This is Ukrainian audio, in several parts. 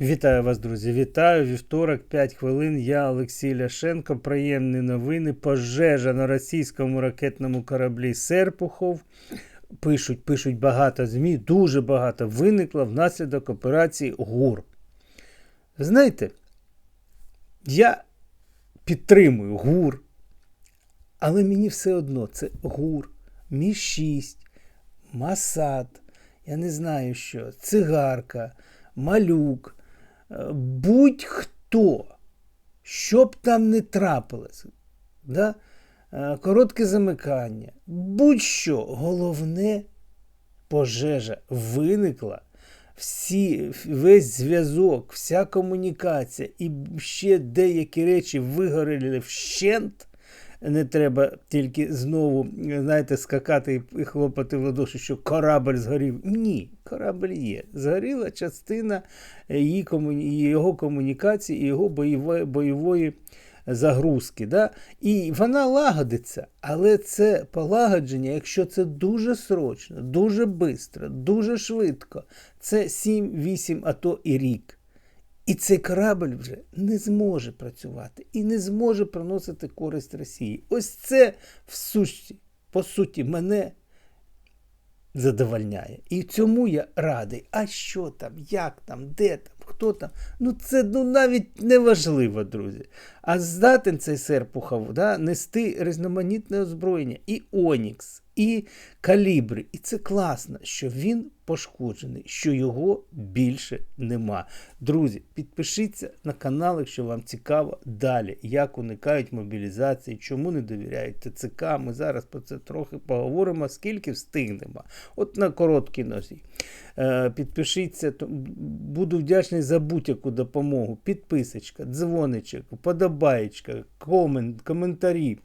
Вітаю вас, друзі! Вітаю! Вівторок, 5 хвилин. Я Олексій Ляшенко. Приємні новини. Пожежа на російському ракетному кораблі Серпухов. Пишуть, пишуть багато ЗМІ, дуже багато виникло внаслідок операції ГУР. Знаєте, я підтримую ГУР, але мені все одно це ГУР, Мі-6, Масад, я не знаю що, цигарка, малюк. Будь-хто, що б там не трапилось, да? е, коротке замикання, будь-що, головне пожежа виникла, всі, весь зв'язок, вся комунікація і ще деякі речі вигоріли вщент. Не треба тільки знову, знаєте, скакати і хлопати в ладоші, що корабль згорів. Ні, корабль є. Згоріла частина її комуні... його комунікації і його бойової, бойової загрузки. Да? І вона лагодиться, але це полагодження, якщо це дуже срочно, дуже швидко, дуже швидко, це 7-8, а то і рік. І цей корабль вже не зможе працювати і не зможе приносити користь Росії. Ось це в сущі, по суті, мене задовольняє. І цьому я радий. А що там, як там, де там, хто там? Ну це ну, навіть не важливо, друзі. А здатен цей Серпухов да, нести різноманітне озброєння і Онікс, і Калібри. І це класно, що він пошкоджений, що його більше нема. Друзі, підпишіться на канал, якщо вам цікаво далі, як уникають мобілізації, чому не довіряють ТЦК. Ми зараз про це трохи поговоримо, скільки встигнемо. От на короткій нозі. Е, підпишіться, буду вдячний за будь-яку допомогу. Підписочка, дзвоничок, подобаєчка, комент, коментарі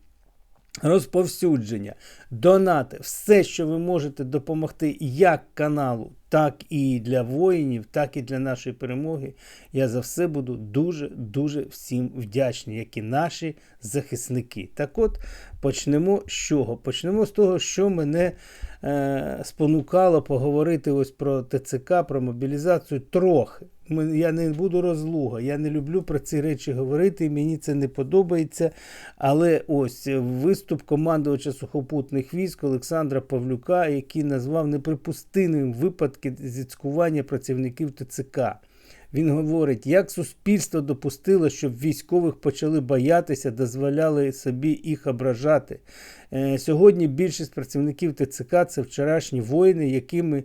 розповсюдження, донати, все, що ви можете допомогти як каналу, так і для воїнів, так і для нашої перемоги. Я за все буду дуже-дуже всім вдячний, як і наші захисники. Так от почнемо з чого? Почнемо з того, що мене е, спонукало поговорити ось про ТЦК, про мобілізацію трохи. Я не буду розлуга, я не люблю про ці речі говорити, мені це не подобається. Але ось виступ командувача сухопутних військ Олександра Павлюка, який назвав неприпустимим випадки зіцькування працівників ТЦК. Він говорить, як суспільство допустило, щоб військових почали боятися, дозволяли собі їх ображати. Е, сьогодні більшість працівників ТЦК це вчорашні воїни, якими Е,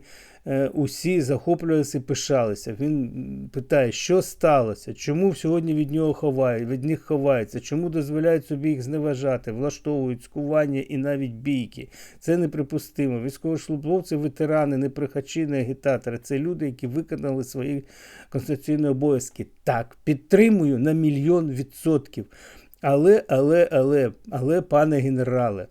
усі захоплювалися і пишалися. Він питає, що сталося, чому сьогодні від нього ховають, від них ховаються, чому дозволяють собі їх зневажати, влаштовують скування і навіть бійки. Це неприпустимо. Військовослужбовці, ветерани, не прихачі, не агітатори. Це люди, які виконали свої конституційні обов'язки. Так, підтримую на мільйон відсотків. Але, але, але, але, пане генерале,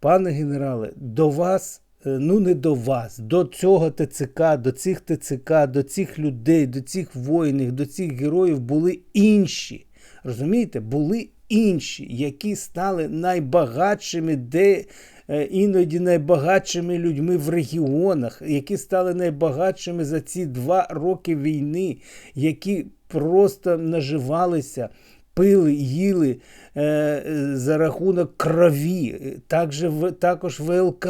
пане генерале, до вас. Е, ну не до вас, до цього ТЦК, до цих ТЦК, до цих людей, до цих воїнів, до цих героїв були інші. Розумієте, були інші, які стали найбагатшими, де е, іноді найбагатшими людьми в регіонах, які стали найбагатшими за ці два роки війни, які просто наживалися пили, їли е, за рахунок крові, також, також ВЛК.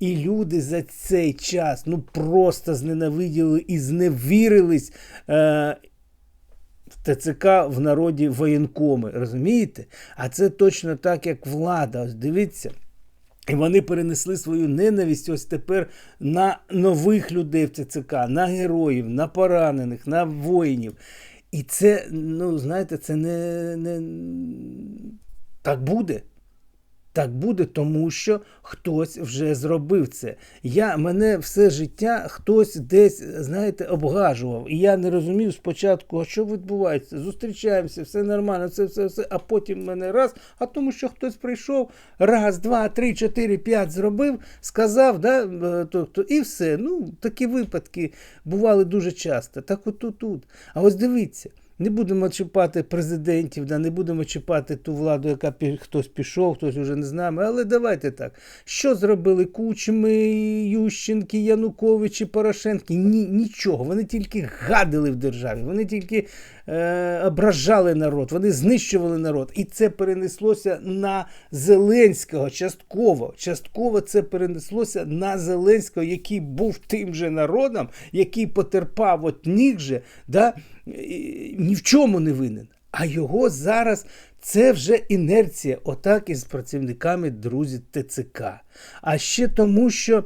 І люди за цей час ну просто зненавиділи і зневірились. Е, ТЦК в народі воєнкоми, розумієте? А це точно так, як влада. Ось дивіться. І вони перенесли свою ненависть ось тепер на нових людей в ТЦК, на героїв, на поранених, на воїнів. І це, ну, знаєте, це не, не так буде. Так буде, тому що хтось вже зробив це. Я, Мене все життя хтось десь, знаєте, обгажував. І я не розумів спочатку, а що відбувається. Зустрічаємося, все нормально, це все, все. А потім мене раз, а тому, що хтось прийшов, раз, два, три, чотири, п'ять зробив, сказав, да, тобто, і все. Ну, Такі випадки бували дуже часто. Так от тут. А ось дивіться. Не будемо чіпати президентів, да, не будемо чіпати ту владу, яка пі- хтось пішов, хтось вже не з нами. Але давайте так. Що зробили Кучми, Ющенки, Януковичі, Порошенки? Ні, нічого. Вони тільки гадили в державі, вони тільки е, ображали народ, вони знищували народ. І це перенеслося на Зеленського частково. Частково це перенеслося на Зеленського, який був тим же народом, який потерпав от ніг же, да, ні в чому не винен. А його зараз це вже інерція, отак із працівниками друзі ТЦК. А ще тому, що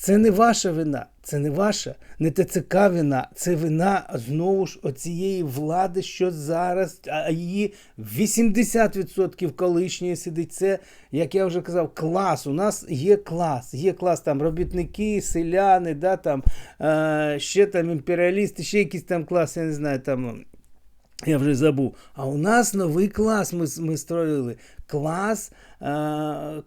це не ваша вина, це не ваша, не ТЦК вина, це вина знову ж оцієї влади, що зараз, а її 80% колишньої сидить. Це, як я вже казав, клас. У нас є клас. Є клас там робітники, селяни, да, там, е, ще там імперіалісти, ще якийсь там клас, я не знаю, там. Я вже забув. А у нас новий клас ми, ми створили. Клас е, е,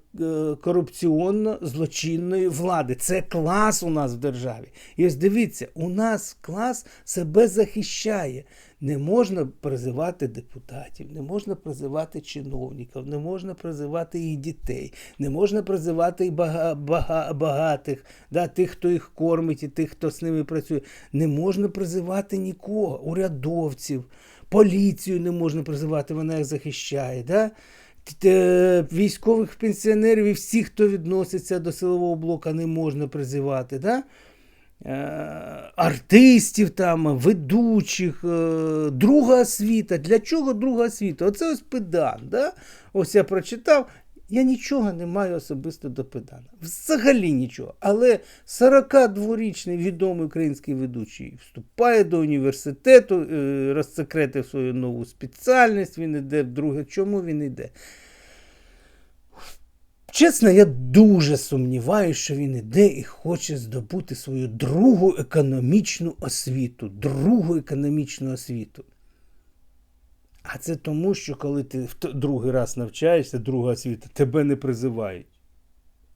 корупційно-злочинної влади. Це клас у нас в державі. І ось дивіться, у нас клас себе захищає. Не можна призивати депутатів, не можна призивати чиновників, не можна призивати їх дітей, не можна призивати і бага, бага, багатих, да, тих, хто їх кормить, і тих, хто з ними працює. Не можна призивати нікого, урядовців, поліцію не можна призивати, вона їх захищає. Да? Військових пенсіонерів і всіх, хто відноситься до силового блока, не можна призивати. Да? Е, артистів, там, ведучих, е, друга освіта. Для чого друга освіта? Оце ось педан. Да? Ось я прочитав. Я нічого не маю особисто до педана. Взагалі нічого. Але 42-річний відомий український ведучий вступає до університету, е, розсекретив свою нову спеціальність, він йде вдруге. Чому він йде? Чесно, я дуже сумніваюся, що він іде і хоче здобути свою другу економічну освіту. Другу економічну освіту. А це тому, що коли ти другий раз навчаєшся, друга освіта, тебе не призивають,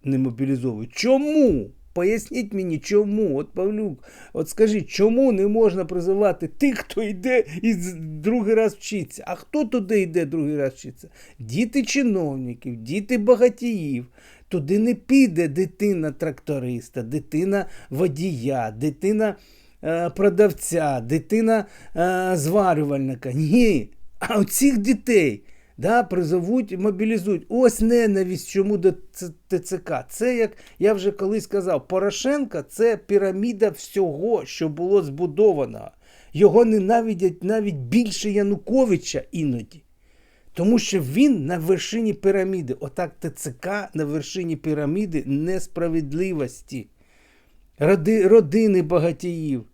не мобілізовують. Чому? Поясніть мені, чому? От Павлюк, от скажіть, чому не можна призивати тих, хто йде і другий раз вчиться? А хто туди йде другий раз вчиться? Діти чиновників, діти багатіїв. Туди не піде дитина тракториста, дитина водія, дитина е, продавця, дитина е, зварювальника. Ні. А оцих дітей да, призовуть, мобілізують. Ось ненависть чому до ТЦК. Це, як я вже колись казав, Порошенка це піраміда всього, що було збудовано. Його ненавидять навіть більше Януковича іноді. Тому що він на вершині піраміди. Отак ТЦК на вершині піраміди несправедливості. Роди, родини багатіїв.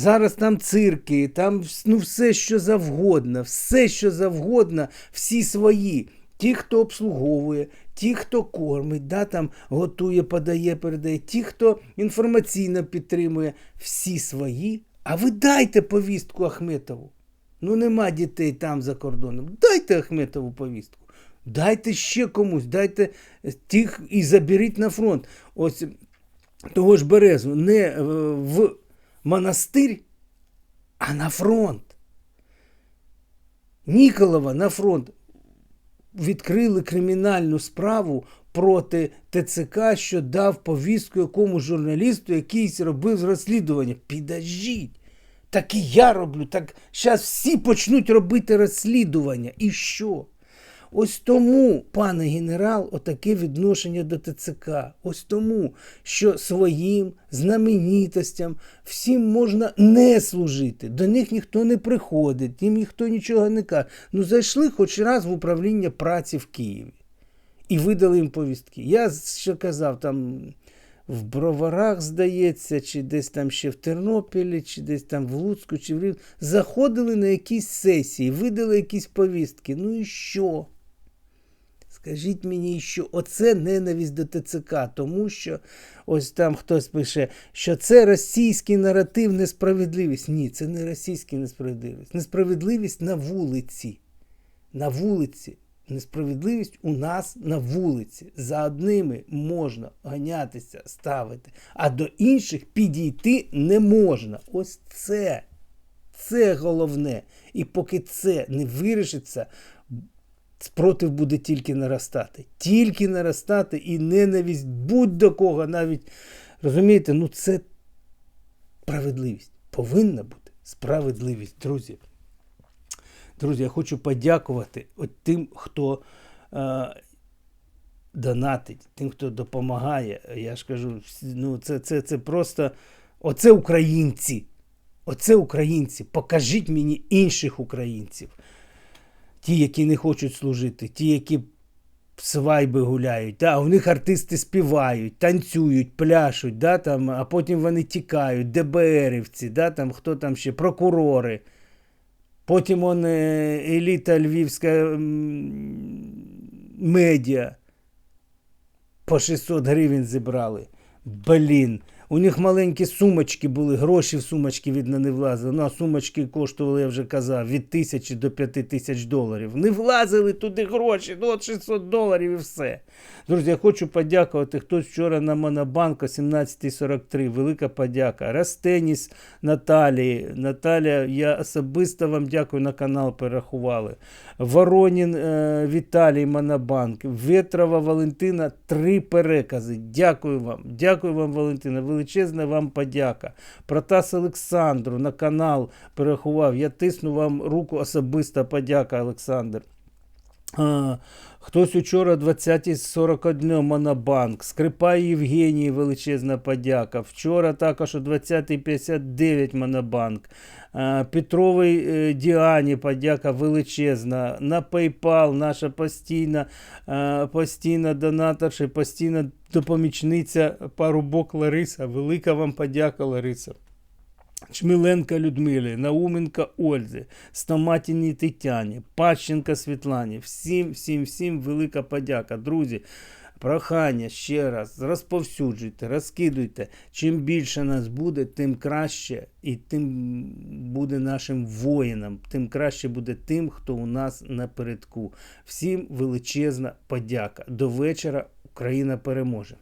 Зараз там цирки, там ну, все, що завгодно, все, що завгодно, всі свої. Ті, хто обслуговує, ті, хто кормить, да, там готує, подає, передає, ті, хто інформаційно підтримує, всі свої. А ви дайте повістку Ахметову. Ну, нема дітей там за кордоном. Дайте Ахметову повістку. Дайте ще комусь, дайте тих і заберіть на фронт. Ось того ж Березу не е, в монастир, а на фронт. Ніколова на фронт відкрили кримінальну справу проти ТЦК, що дав повістку якомусь журналісту, якийсь робив розслідування. Підождіть. Так і я роблю. Так зараз всі почнуть робити розслідування. І що? Ось тому, пане генерал, отаке відношення до ТЦК. Ось тому, що своїм знаменитостям всім можна не служити. До них ніхто не приходить, їм ніхто нічого не каже. Ну, зайшли хоч раз в управління праці в Києві і видали їм повістки. Я що казав, там в Броварах, здається, чи десь там ще в Тернопілі, чи десь там в Луцьку, чи в Рівні, заходили на якісь сесії, видали якісь повістки. Ну і що? Скажіть мені, що оце ненависть до ТЦК, тому що ось там хтось пише, що це російський наратив несправедливість. Ні, це не російська несправедливість. Несправедливість на вулиці. На вулиці. Несправедливість у нас на вулиці. За одними можна ганятися, ставити, а до інших підійти не можна. Ось це. це головне. І поки це не вирішиться, спротив буде тільки наростати. Тільки наростати і ненависть будь-до кого навіть. Розумієте, ну це справедливість. Повинна бути справедливість, друзі. Друзі, я хочу подякувати от тим, хто е, донатить, тим, хто допомагає. Я ж кажу, ну це, це, це просто оце українці. Оце українці. Покажіть мені інших українців. Ті, які не хочуть служити, ті, які свайби гуляють, да, у них артисти співають, танцюють, пляшуть, да, там, а потім вони тікають, ДБРівці, да, там, хто там ще, прокурори. Потім он е, еліта львівська медіа по 600 гривень зібрали. Блін. У них маленькі сумочки були, гроші в сумочки, видно, не влазили. Ну, а сумочки коштували, я вже казав, від тисячі до п'яти тисяч доларів. Не влазили туди гроші, ну от 600 доларів і все. Друзі, я хочу подякувати. Хтось вчора на Монобанк о 17.43. Велика подяка. Растеніс Наталії. Наталя, я особисто вам дякую на канал перерахували. Воронін е, Віталій Монобанк. Ветрова Валентина. Три перекази. Дякую вам. Дякую вам, Валентина. Величезна вам подяка. Протас Олександру на канал перерахував. Я тисну вам руку особиста подяка, Олександр. Хтось учора 20.41 Монобанк. Скрипай Євгенії величезна подяка. Вчора також о 20.59 Монобанк. Е, Діані подяка величезна. На PayPal наша постійна, постійна донаторша, постійна допомічниця Парубок Лариса. Велика вам подяка, Лариса. Чміленка Людмилі, Науменка Ользі, Стоматіні Тетяні, Пащенка Світлані. Всім, всім, всім велика подяка. Друзі, прохання ще раз, розповсюджуйте, розкидуйте. Чим більше нас буде, тим краще і тим буде нашим воїнам, тим краще буде тим, хто у нас напередку. Всім величезна подяка. До вечора Україна переможе.